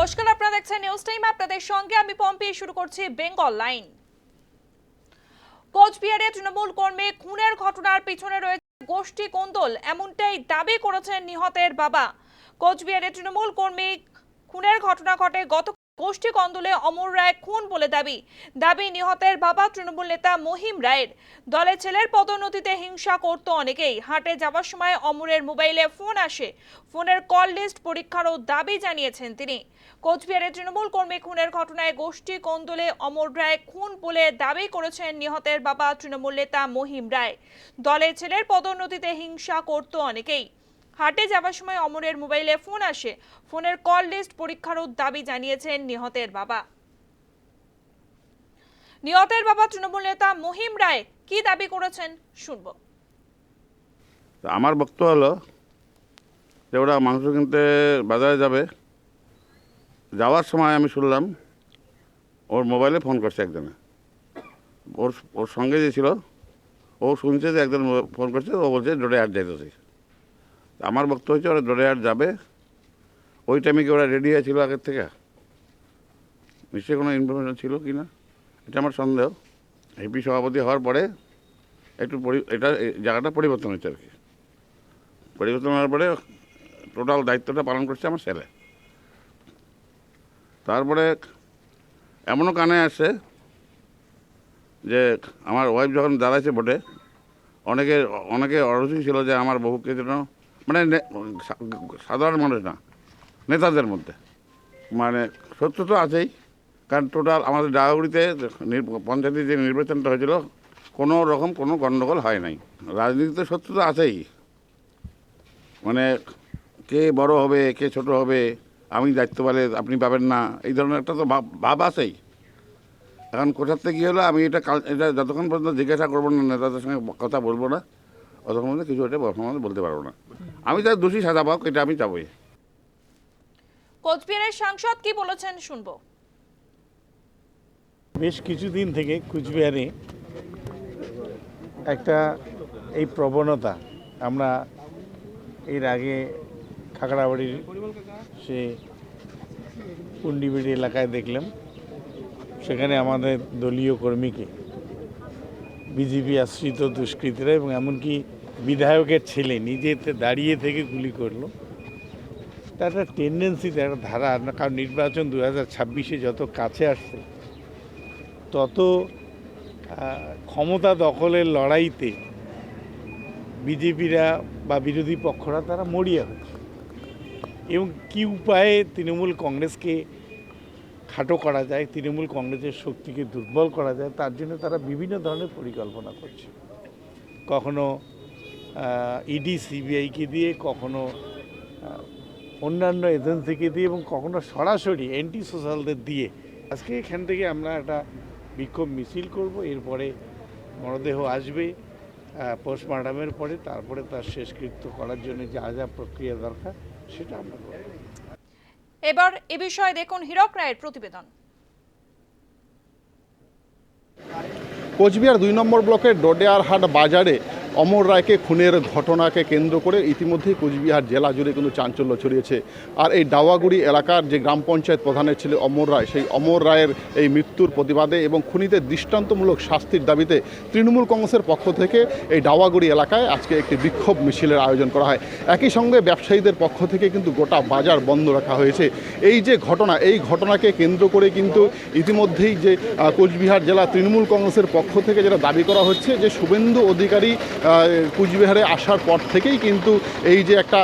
নমস্কার, আপনারা দেখছেন নিউজ টাইম আপনাদের সঙ্গে আমি পম্পি। শুরু করছি বেঙ্গল লাইন কোচবিহারে তৃণমূল কর্মে খুনের ঘটনার পিছনে রয়েছে গোষ্ঠী কোন্দল, এমনটাই দাবি করেছেন নিহতের বাবা। কোচবিহারে তৃণমূল কর্মী খুনের ঘটনা ঘটে গত গোষ্ঠী কন্দলে অমর রায় খুন বলে দাবি। দাবি, নিহতের বাবা তৃণমূল নেতা মহিম রায়ের। দলে ছেলের পদোন্নতিতে হিংসা করত অনেকেই। হাটে যাওয়ার সময় অমরের মোবাইলে ফোন আসে। ফোনের কল লিস্ট পরীক্ষারও দাবি জানিয়েছেন তিনি। কোচবিহারে তৃণমূল কর্মী খুনের ঘটনায় গোষ্ঠী কোন্দলে অমর রায় খুন বলে দাবি করেছেন নিহতের বাবা তৃণমূল নেতা মহিম রায়। দলে ছেলের পদোন্নতিতে হিংসা করত অনেকেই। হাটে যাওয়ার সময় অমরের মোবাইলে ফোন আসে। ফোনের কল লিস্ট পরীক্ষারও দাবি জানিয়েছেন নিহতের বাবা। নিহতের বাবা তৃণমূল নেতা মহিম রায় কি দাবি করেছেন শুনব। আমার বক্তব্য হলো যে ওরা মাংস কিনতে বাজারে যাবে। যাওয়ার সময় আমি শুনলাম ওর মোবাইলে ফোন করছে একজনে। ওর ওর সঙ্গে যে ছিল, ও শুনছে যে একজন ফোন করছে, ও বলছে ডোডে হাট যাইতেছি আমার বক্তব্য হচ্ছে ওরা ডোডে আর যাবে। ওই টাইমে কি ওরা রেডি হয়েছিল আগের থেকে? নিশ্চয়ই কোনো ইনফরমেশন ছিল কি না? এটা আমার সন্দেহ। এপি সভাপতি হওয়ার পরে একটু পরি এটা জায়গাটা পরিবর্তন হচ্ছে আর কি। পরিবর্তন হওয়ার পরে টোটাল দায়িত্বটা পালন করছে আমার ছেলে। তারপরে এমনও কানে আসে যে আমার ওয়াইফ যখন দাঁড়াইছে ভোটে, অনেকে অনেকে অরুচি ছিল যে আমার বহুকে যেন মানে সাধারণ মানুষ না, নেতাদের মধ্যে। মানে সত্য তো আছেই, কারণ টোটাল আমাদের ডাগাগুড়িতে নির- পঞ্চায়েতের যে নির্বাচনটা হয়েছিল, কোনো রকম কোনো গণ্ডগোল হয় নাই। রাজনীতিতে সত্য তো আছেই। মানে কে বড় হবে, কে ছোট হবে, আমি দায়িত্ব পেলে আপনি পাবেন না, এই ধরনের একটা তো ভাব ভাব আছেই। এখন কোথার থেকে কী হলো, আমি এটা কাল, এটা যতক্ষণ পর্যন্ত জিজ্ঞাসা করব না, নেতাদের সঙ্গে কথা বলব না ততক্ষণ পর্যন্ত কিছু এটা বর্তমানে বলতে পারব না। আমি তার দোষী সাজা পাক এটা আমি চাবই। কোচবিহারের সাংসদ কি বলেছেন শুনব। বেশ কিছুদিন থেকে কুচবিহারে একটা এই প্রবণতা আমরা এর আগে খাগড়াবাড়ির সে পুন্ডিবিড়ি এলাকায় দেখলাম সেখানে আমাদের দলীয় কর্মীকে বিজেপি আশ্রিত দুষ্কৃতীরা এবং এমনকি বিধায়কের ছেলে নিজেতে দাঁড়িয়ে থেকে গুলি করল। তার একটা টেন্ডেন্সিতে একটা ধারা। কারণ নির্বাচন দু হাজার ছাব্বিশে যত কাছে আসছে, তত ক্ষমতা দখলের লড়াইতে বিজেপিরা বা বিরোধী পক্ষরা তারা মরিয়া হচ্ছে। এবং কী উপায়ে তৃণমূল কংগ্রেসকে খাটো করা যায়, তৃণমূল কংগ্রেসের শক্তিকে দুর্বল করা যায়, তার জন্য তারা বিভিন্ন ধরনের পরিকল্পনা করছে। কখনো ইডি সিবিআইকে দিয়ে কখনো অন্যান্য এজেন্সিকে দিয়ে এবং কখনো সরাসরি অ্যান্টি সোশ্যালদের দিয়ে আজকে এখান থেকে আমরা একটা বিক্ষোভ মিছিল করব। এরপরে মরদেহ আসবে পোস্টমর্টমের পরে তারপরে তার শেষকৃত্য করার জন্য যা যা প্রক্রিয়া দরকার সেটা আমরা করব। এবার এ বিষয়ে দেখুন হীরক রায়ের প্রতিবেদন। কোচবিহার দুই নম্বর ব্লকের ডোডেয়ারহাট বাজারে অমর রায়কে খুনের ঘটনাকে কেন্দ্র করে ইতিমধ্যেই কোচবিহার জেলা জুড়ে কিন্তু চাঞ্চল্য ছড়িয়েছে। আর এই ডাওয়াগুড়ি এলাকার যে গ্রাম পঞ্চায়েত প্রধানের ছেলে অমর রায়, সেই অমর রায়ের এই মৃত্যুর প্রতিবাদে এবং খুনিদের দৃষ্টান্তমূলক শাস্তির দাবিতে তৃণমূল কংগ্রেসের পক্ষ থেকে এই ডাওয়াগুড়ি এলাকায় আজকে একটি বিক্ষোভ মিছিলের আয়োজন করা হয়। একই সঙ্গে ব্যবসায়ীদের পক্ষ থেকে কিন্তু গোটা বাজার বন্ধ রাখা হয়েছে। এই যে ঘটনা, এই ঘটনাকে কেন্দ্র করে কিন্তু ইতিমধ্যেই যে কোচবিহার জেলা তৃণমূল কংগ্রেসের পক্ষ থেকে যেটা দাবি করা হচ্ছে যে শুভেন্দু অধিকারী কুচবিহারে আসার পর থেকেই কিন্তু এই যে একটা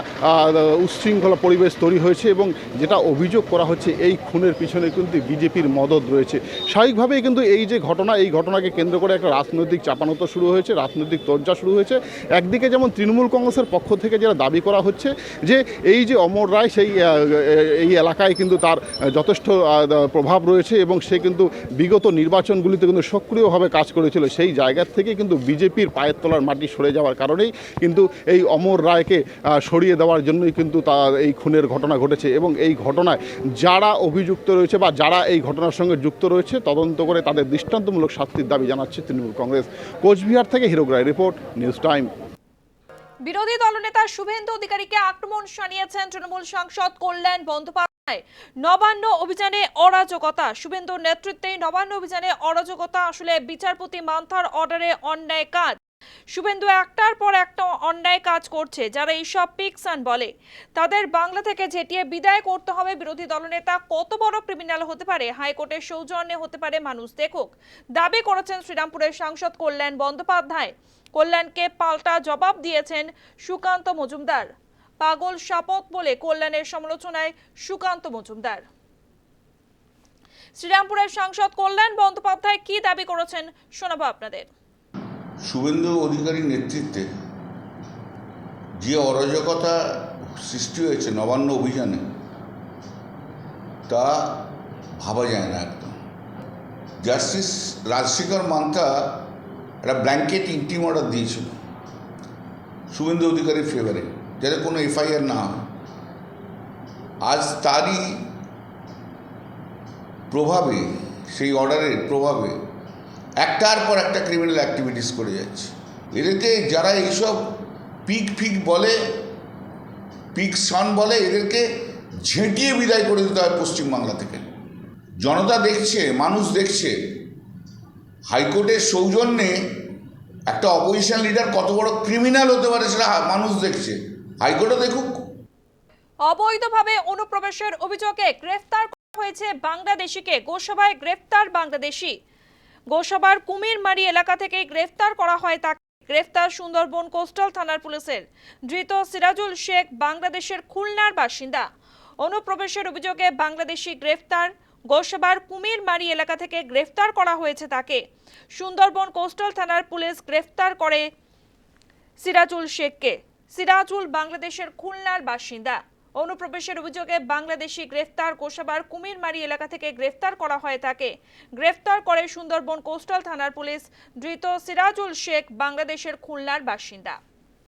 উচ্ছৃঙ্খলা পরিবেশ তৈরি হয়েছে এবং যেটা অভিযোগ করা হচ্ছে এই খুনের পিছনে কিন্তু বিজেপির মদত রয়েছে। স্বাভাবিকভাবেই কিন্তু এই যে ঘটনা, এই ঘটনাকে কেন্দ্র করে একটা রাজনৈতিক চাপানত শুরু হয়েছে, রাজনৈতিক তর্জা শুরু হয়েছে। একদিকে যেমন তৃণমূল কংগ্রেসের পক্ষ থেকে যেটা দাবি করা হচ্ছে যে এই যে অমর রায় সেই এই এলাকায় কিন্তু তার যথেষ্ট প্রভাব রয়েছে এবং সে কিন্তু বিগত নির্বাচনগুলিতে কিন্তু সক্রিয়ভাবে কাজ করেছিল। সেই জায়গার থেকে কিন্তু বিজেপির পায়ের তলার মাটি সরে যাওয়ার কারণেই কিন্তু এই অমর রায়কে সরিয়ে দেওয়ার জন্যই কিন্তু তার এই খুনের ঘটনা ঘটেছে। এবং এই ঘটনায় যারা অভিযুক্ত রয়েছে বা যারা এই ঘটনার সঙ্গে যুক্ত রয়েছে, তদন্ত করে তাদের দৃষ্টান্তমূলক শাস্তির দাবি জানাচ্ছে তৃণমূল কংগ্রেস। কোচবিহার থেকে হিরোগ রায় রিপোর্ট, নিউজ টাইম। বিরোধী দলনেতা শুভেন্দু অধিকারীকে আক্রমণ শানিয়েছেন তৃণমূল সাংসদ কল্যাণ বন্দ্যোপাধ্যায়। নবান্ন অভিযানে অরাজকতা। শুভেন্দুর নেতৃত্বে নবান্ন অভিযানে অরাজকতা। আসলে বিচারপতি মান্থার অর্ডারে অন্যায় কাজ। শুভেন্দু একটার পর একটা অন্যায় কাজ করছে, যারা এইসব পিকসান বলে। তাদের বাংলা থেকে ঝেঁটিয়ে বিদায় করতে হবে বিরোধী দলনেতা। কত বড় ক্রিমিনাল হতে পারে? হাইকোর্টের সৌজন্যে হতে পারে মানুষ। দেখুক, দাবি করেছেন শ্রীরামপুরের সাংসদ কল্যাণ বন্দ্যোপাধ্যায়। কল্যাণকে পাল্টা জবাব দিয়েছেন সুকান্ত মজুমদার। পাগল শপথ বলে কল্যাণের সমালোচনায় সুকান্ত মজুমদার। শ্রীরামপুরের সাংসদ কল্যাণ বন্দ্যোপাধ্যায় কি দাবি করেছেন শোনাবো আপনাদের। শুভেন্দু অধিকারীর নেতৃত্বে যে অরাজকতা সৃষ্টি হয়েছে নবান্ন অভিযানে, তা ভাবা যায় না একদম। জাস্টিস রাজশেখর মান্তা একটা ব্ল্যাঙ্কেট ইন্টিম অর্ডার দিয়েছিল শুভেন্দু অধিকারীর ফেভারে যাতে কোনো এফআইআর না হয়। আজ তারই প্রভাবে, সেই অর্ডারের প্রভাবে একটার পর একটা ক্রিমিনাল অ্যাক্টিভিটিস করে যাচ্ছে। এদেরকে যারা এইসব পিক ফিক বলে পিক সন বলে, এদেরকে ঝেঁটিয়ে বিদায় করে দিতে হয় পশ্চিমবাংলা থেকে। জনতা দেখছে, মানুষ দেখছে, হাইকোর্টের সৌজন্যে একটা অপোজিশন লিডার কত বড় ক্রিমিনাল হতে পারে সেটা মানুষ দেখছে। হাইকোর্টও দেখুক। অবৈধভাবে অনুপ্রবেশের অভিযোগে গ্রেফতার হয়েছে বাংলাদেশিকে। গোসভায় গ্রেফতার বাংলাদেশি। গোসবার কুমিরমারি এলাকা থেকে গ্রেফতার করা হয় তাকে। গ্রেফতার সুন্দরবন কোস্টাল থানার পুলিশের। ধৃত সিরাজুল শেখ বাংলাদেশের খুলনার বাসিন্দা। অনুপ্রবেশের অভিযোগে বাংলাদেশি গ্রেফতার। গোসবার কুমিরমারি এলাকা থেকে গ্রেফতার করা হয়েছে তাকে। সুন্দরবন কোস্টাল থানার পুলিশ গ্রেফতার করে সিরাজুল শেখকে। সিরাজুল বাংলাদেশের খুলনার বাসিন্দা। অনুপ্রবেশের অভিযোগে বাংলাদেশি গ্রেফতার কোষাবার কুমিরমারি এলাকা থেকে গ্রেফতার করা হয় তাকে। গ্রেফতার করে সুন্দরবন কোস্টাল থানার পুলিশ, ধৃত সিরাজুল শেখ, বাংলাদেশের খুলনার বাসিন্দা।